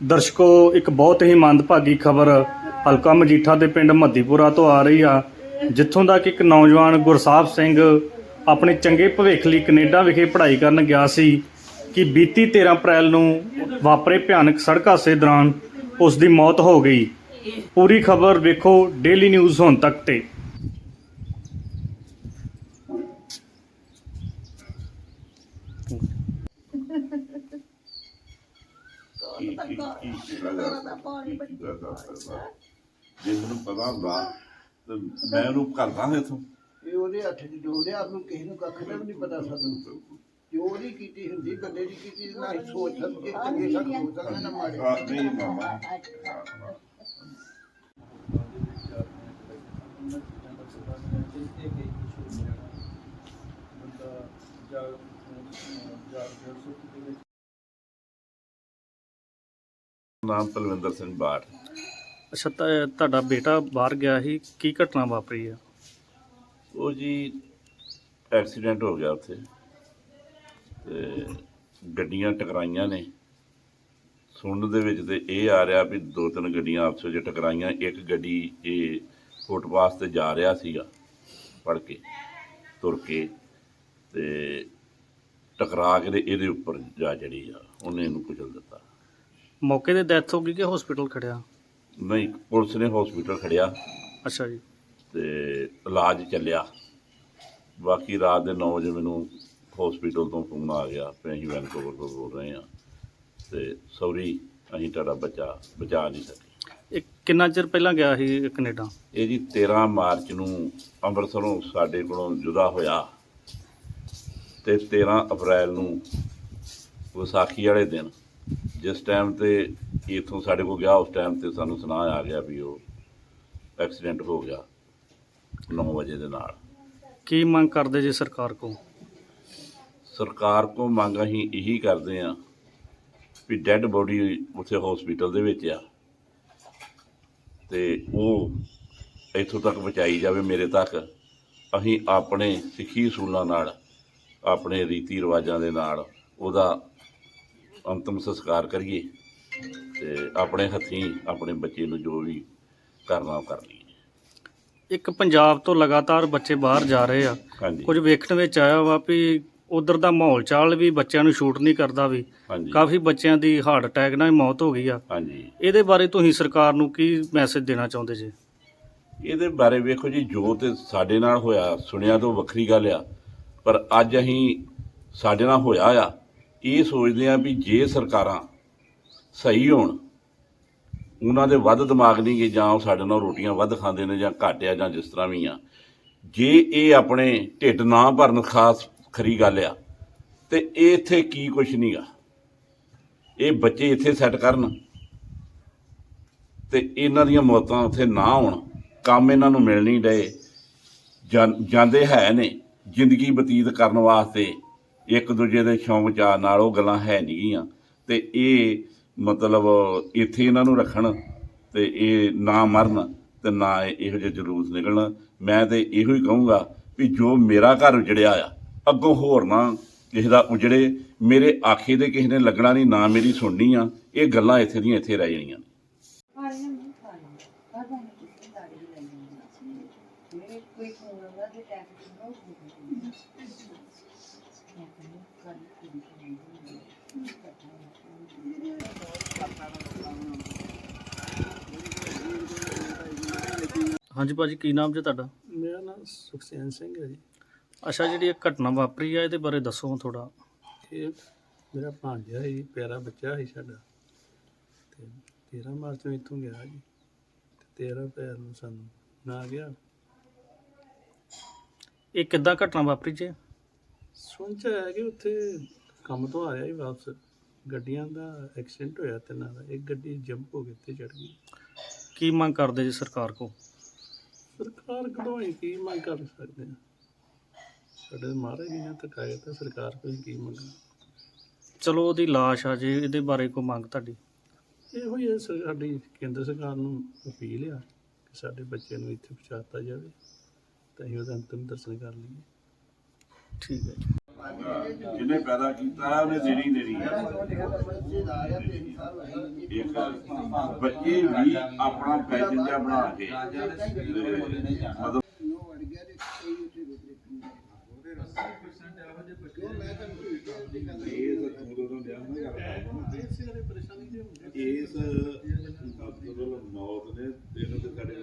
ਦਰਸ਼ਕੋ, ਇੱਕ ਬਹੁਤ ਹੀ ਮੰਦਭਾਗੀ ਖਬਰ ਹਲਕਾ ਮਜੀਠਾ ਦੇ ਪਿੰਡ ਮੱਦੀਪੁਰਾ ਤੋਂ ਆ ਰਹੀ ਆ, ਜਿੱਥੋਂ ਦਾ ਕਿ ਇੱਕ ਨੌਜਵਾਨ ਗੁਰਸਾਹਿਬ ਸਿੰਘ ਆਪਣੇ ਚੰਗੇ ਭਵਿੱਖ ਲਈ ਕੈਨੇਡਾ ਵਿਖੇ ਪੜ੍ਹਾਈ ਕਰਨ ਗਿਆ ਸੀ ਕਿ ਬੀਤੀ 13 ਅਪ੍ਰੈਲ ਨੂੰ ਵਾਪਰੇ ਭਿਆਨਕ ਸੜਕ ਹਾਦਸੇ ਦੌਰਾਨ ਉਸ ਦੀ ਮੌਤ ਹੋ ਗਈ। ਪੂਰੀ ਖਬਰ ਵੇਖੋ ਡੇਲੀ ਨਿਊਜ਼ ਹੁਣ ਤੱਕ ਤੇ। ਜੇ ਮੈਨੂੰ ਪਤਾ ਹੁੰਦਾ ਤੇ ਮੈਂ ਉਹਨੂੰ ਕਰਦਾ ਇਥੋਂ। ਇਹ ਉਹਦੇ ਹੱਥ 'ਚ ਜੋੜਿਆ ਆਪ ਨੂੰ ਕਿਸੇ ਨੂੰ ਕੱਖ ਦਾ ਵੀ ਨਹੀਂ ਪਤਾ ਸਾਨੂੰ ਜੋ ਉਹਦੀ ਕੀਤੀ ਹੁੰਦੀ ਬੰਦੇ ਦੀ ਕੀਤੀ ਨਾ ਹੀ ਸੋਚ ਕੇ ਚੰਗੇ ਸਭ ਹੋ। ਸਕਦਾ ਨਾ ਮਾੜੇ। ਨਹੀਂ ਮਾਮਾ। ਨਾਮ ਪਲਵਿੰਦਰ ਸਿੰਘ ਬਾੜ। ਅੱਛਾ ਤਾਂ ਤੁਹਾਡਾ ਬੇਟਾ ਬਾਹਰ ਗਿਆ ਸੀ। ਕੀ ਘਟਨਾ ਵਾਪਰੀ ਆ? ਉਹ ਜੀ ਐਕਸੀਡੈਂਟ ਹੋ ਗਿਆ ਉੱਥੇ। ਤੇ ਗੱਡੀਆਂ ਟਕਰਾਈਆਂ ਨੇ। ਸੁਣਨ ਦੇ ਵਿੱਚ ਤੇ ਇਹ ਆ ਰਿਹਾ ਵੀ ਦੋ ਤਿੰਨ ਗੱਡੀਆਂ ਆਪਸ ਵਿੱਚ ਟਕਰਾਈਆਂ। ਇੱਕ ਗੱਡੀ ਇਹ ਫੁੱਟਪਾਥ ਤੇ ਜਾ ਰਿਹਾ ਸੀਗਾ ਪੜ ਕੇ ਤੁਰ ਕੇ ਤੇ ਟਕਰਾ ਕੇ ਤੇ ਇਹਦੇ ਉੱਪਰ ਜਾ ਚੜੀ ਆ। ਉਹਨੇ ਇਹਨੂੰ ਕੁਚਲ ਦਿੱਤਾ। ਮੌਕੇ ਤੇ ਡੈਥ ਹੋ ਗਈ ਕਿ ਹਸਪੀਟਲ ਖੜਿਆ? ਨਹੀਂ ਪੁਲਿਸ ਨੇ ਹਸਪੀਟਲ ਖੜਿਆ। ਅੱਛਾ ਜੀ। ਤੇ ਇਲਾਜ ਚੱਲਿਆ। ਬਾਕੀ ਰਾਤ ਦੇ 9 ਵਜੇ ਮੈਨੂੰ ਹਸਪੀਟਲ ਤੋਂ ਫੋਨ ਆ ਗਿਆ ਵੀ ਅਸੀਂ ਵੈਨਕੂਵਰ ਤੋਂ ਬੋਲ ਰਹੇ ਹਾਂ। ਤੇ ਸੌਰੀ ਅਸੀਂ ਤੁਹਾਡਾ ਬੱਚਾ ਬਚਾ ਨਹੀਂ ਸਕੇ। ਇਹ ਕਿੰਨਾ ਚਿਰ ਪਹਿਲਾਂ ਗਿਆ ਸੀ ਕੈਨੇਡਾ? ਇਹ ਜੀ 13 ਮਾਰਚ ਨੂੰ ਅੰਮ੍ਰਿਤਸਰੋਂ ਸਾਡੇ ਕੋਲੋਂ ਜੁਦਾ ਹੋਇਆ। ਤੇ 13 ਅਪ੍ਰੈਲ ਨੂੰ ਵਿਸਾਖੀ ਵਾਲੇ ਦਿਨ ਜਿਸ ਟਾਈਮ ਤੇ ਇਥੋਂ ਸਾਡੇ ਕੋਲ ਗਿਆ ਉਸ ਟਾਈਮ ਤੇ ਸਾਨੂੰ ਸੁਨਾਹ ਆ ਗਿਆ ਵੀ ਉਹ ਐਕਸੀਡੈਂਟ ਹੋ ਗਿਆ 9 ਵਜੇ ਦੇ ਨਾਲ। ਕੀ ਮੰਗ ਕਰਦੇ ਜੀ ਸਰਕਾਰ ਕੋ ਸਰਕਾਰ ਕੋ ਮੰਗ ਅਸੀਂ ਇਹੀ ਕਰਦੇ ਆ ਵੀ ਡੈੱਡ ਬੋਡੀ ਉੱਥੇ ਹਸਪੀਟਲ ਦੇ ਵਿੱਚ ਆ ਤੇ ਉਹ ਇੱਥੋਂ ਤੱਕ ਪਹੁੰਚਾਈ ਜਾਵੇ ਮੇਰੇ ਤੱਕ। ਅਸੀਂ ਆਪਣੇ ਸਿੱਖੀ ਅਸੂਲਾਂ ਨਾਲ ਆਪਣੇ ਰੀਤੀ ਰਿਵਾਜਾਂ ਦੇ ਨਾਲ ਉਹਦਾ ਅੰਤਮ ਸੰਸਕਾਰ ਕਰੀਏ ਤੇ ਆਪਣੇ ਹੱਥੀਂ ਆਪਣੇ ਬੱਚੇ ਨੂੰ ਜੋ ਵੀ ਕਰਨਾ ਕਰ ਲਈਏ। ਇੱਕ ਪੰਜਾਬ ਤੋਂ ਲਗਾਤਾਰ ਬੱਚੇ ਬਾਹਰ ਜਾ ਰਹੇ ਆ। ਹਾਂਜੀ। ਕੁਝ ਵੇਖਣ ਵਿੱਚ ਆਇਆ ਵਾ ਵੀ ਉਧਰ ਦਾ ਮਾਹੌਲ ਚਾਲ ਵੀ ਬੱਚਿਆਂ ਨੂੰ ਸ਼ੂਟ ਨਹੀਂ ਕਰਦਾ ਵੀ। ਹਾਂਜੀ। ਕਾਫੀ ਬੱਚਿਆਂ ਦੀ ਹਾਰਟ ਅਟੈਕ ਨਾਲ ਮੌਤ ਹੋ ਗਈ ਆ। ਹਾਂਜੀ। ਇਹਦੇ ਬਾਰੇ ਤੁਸੀਂ ਸਰਕਾਰ ਨੂੰ ਕੀ ਮੈਸੇਜ ਦੇਣਾ ਚਾਹੁੰਦੇ ਜੀ? ਇਹਦੇ ਬਾਰੇ ਵੇਖੋ ਜੀ ਜੋ ਤੇ ਸਾਡੇ ਨਾਲ ਹੋਇਆ ਸੁਣਿਆ ਤਾਂ ਵੱਖਰੀ ਗੱਲ ਆ ਪਰ ਅੱਜ ਅਸੀਂ ਸਾਡੇ ਨਾਲ ਹੋਇਆ ਆ ਇਹ ਸੋਚਦੇ ਆ ਵੀ ਜੇ ਸਰਕਾਰਾਂ ਸਹੀ ਹੋਣ, ਉਹਨਾਂ ਦੇ ਵੱਧ ਦਿਮਾਗ ਨਹੀਂ ਗੇ ਜਾਂ ਉਹ ਸਾਡੇ ਨਾਲ ਰੋਟੀਆਂ ਵੱਧ ਖਾਂਦੇ ਨੇ ਜਾਂ ਘੱਟ ਆ ਜਾਂ ਜਿਸ ਤਰ੍ਹਾਂ ਵੀ ਆ। ਜੇ ਇਹ ਆਪਣੇ ਢਿੱਡ ਨਾ ਭਰਨ ਖਾਸ ਖਰੀ ਗੱਲ ਆ, ਤੇ ਇਹ ਇੱਥੇ ਕੀ ਕੁਛ ਨਹੀਂਗਾ ਇਹ ਬੱਚੇ ਇੱਥੇ ਸੈੱਟ ਕਰਨ ਤੇ ਇਹਨਾਂ ਦੀਆਂ ਮੌਤਾਂ ਉੱਥੇ ਨਾ ਹੋਣ, ਕੰਮ ਇਹਨਾਂ ਨੂੰ ਮਿਲ ਨਹੀਂ ਡਏ ਜਾਂ- ਜਾਂਦੇ ਹੈ ਨੇ ਜ਼ਿੰਦਗੀ ਬਤੀਤ ਕਰਨ ਵਾਸਤੇ ਇੱਕ ਦੂਜੇ ਦੇ ਸ਼ੌਂਕ ਚਾਅ ਨਾਲ ਉਹ ਗੱਲਾਂ ਹੈ ਨਹੀਂ ਨਹੀਂਗੀਆਂ ਤੇ ਇਹ ਮਤਲਬ ਇੱਥੇ ਇਹਨਾਂ ਨੂੰ ਰੱਖਣ ਤੇ ਇਹ ਨਾ ਮਰਨ ਤੇ ਨਾ ਇਹੋ ਜਿਹੇ ਜਲੂਸ ਨਿਕਲਣ। ਮੈਂ ਤੇ ਇਹੋ ਹੀ ਕਹੂੰਗਾ ਵੀ ਜੋ ਮੇਰਾ ਘਰ ਉਜੜਿਆ ਆ, ਅੱਗੋਂ ਹੋਰ ਨਾ ਕਿਸੇ ਦਾ ਉਜੜੇ। ਮੇਰੇ ਆਖੇ ਦੇ ਕਿਸੇ ਨੇ ਲੱਗਣਾ ਨਹੀਂ ਨਾ ਮੇਰੀ ਸੁਣਨੀ ਆ, ਇਹ ਗੱਲਾਂ ਇੱਥੇ ਦੀਆਂ ਇੱਥੇ ਰਹਿ ਜਾਣੀਆਂ ਹਾਂਜੀ ਭਾਜੀ ਕੀ ਨਾਮ ਜੀ ਤੁਹਾਡਾ? ਮੇਰਾ ਨਾਮ ਸੁਖਸੈਨ ਸਿੰਘ ਹੈ ਜੀ। ਅੱਛਾ ਜਿਹੜੀ ਇਹ ਘਟਨਾ ਵਾਪਰੀ ਆ ਇਹਦੇ ਬਾਰੇ ਦੱਸੋ ਥੋੜਾ ਇਹ ਮੇਰਾ ਭਾਂਜਾ ਹੈ ਜੀ ਪਿਆਰਾ ਬੱਚਾ ਹੈ ਸਾਡਾ। ਤੇ 13 ਮਾਰਚ ਨੂੰ ਇੱਥੋਂ ਗਿਆ ਜੀ। ਤੇ 13 ਅਪ੍ਰੈਲ ਨੂੰ ਸਾਨੂੰ ਨਾ ਗਿਆ। ਇਹ ਕਿੱਦਾਂ ਘਟਨਾ ਵਾਪਰੀ ਜੀ? ਸੁਣ ਚ ਆਇਆ ਕਿ ਉੱਥੇ ਕੰਮ ਤੋਂ ਆਇਆ ਹੀ ਵਾਪਸ। ਗੱਡੀਆਂ ਦਾ ਐਕਸੀਡੈਂਟ ਹੋਇਆ ਤਿੰਨਾਂ ਦਾ। ਇੱਕ ਗੱਡੀ ਜੰਪ ਹੋ ਕੇ ਤੇ ਚੜ ਗਈ। ਕੀ ਮੰਗ ਕਰਦੇ ਜੀ ਸਰਕਾਰ ਕੋ ਸਰਕਾਰ ਕਦੋਂ ਹੀ ਕੀ ਮੰਗ ਕਰ ਸਕਦੇ ਆ ਸਾਡੇ ਮਹਾਰਾਜ ਜੀ ਨੇ ਤਕਾਇਆ ਤਾਂ ਸਰਕਾਰ ਕੋਈ ਕੀ ਮੰਗਣਾ ਚਲੋ ਉਹਦੀ ਲਾਸ਼ ਆ ਜੇ ਇਹਦੇ ਬਾਰੇ ਕੋ ਮੰਗ ਤੁਹਾਡੀ? ਇਹੋ ਹੀ ਹੈ ਸਰ- ਸਾਡੀ ਕੇਂਦਰ ਸਰਕਾਰ ਨੂੰ ਅਪੀਲ ਆ ਕਿ ਸਾਡੇ ਬੱਚੇ ਨੂੰ ਇੱਥੇ ਪਹੁੰਚਾਤਾ ਜਾਵੇ। ਤਾਂ ਅਸੀਂ ਉਹਦਾ ਅੰਤਿਮ ਦਰਸ਼ਨ ਕਰ ਲਈਏ। ਠੀਕ ਹੈ। ਜੀ ਜਿਹਨੇ ਪੈਦਾ ਕੀਤਾ ਉਹਨੇ ਦੇਣੀ ਦੇਣੀ ਹੈ। ਇੱਕ ਬੱਚੇ ਵੀ ਆਪਣਾ ਜਿਹਾ ਬਣਾ ਕੇ ਤੇ ਮਤਲਬ ਇਸ ਮੌਤ ਨੇ ਇਹਨਾਂ ਦੇ ਸਾਡੇ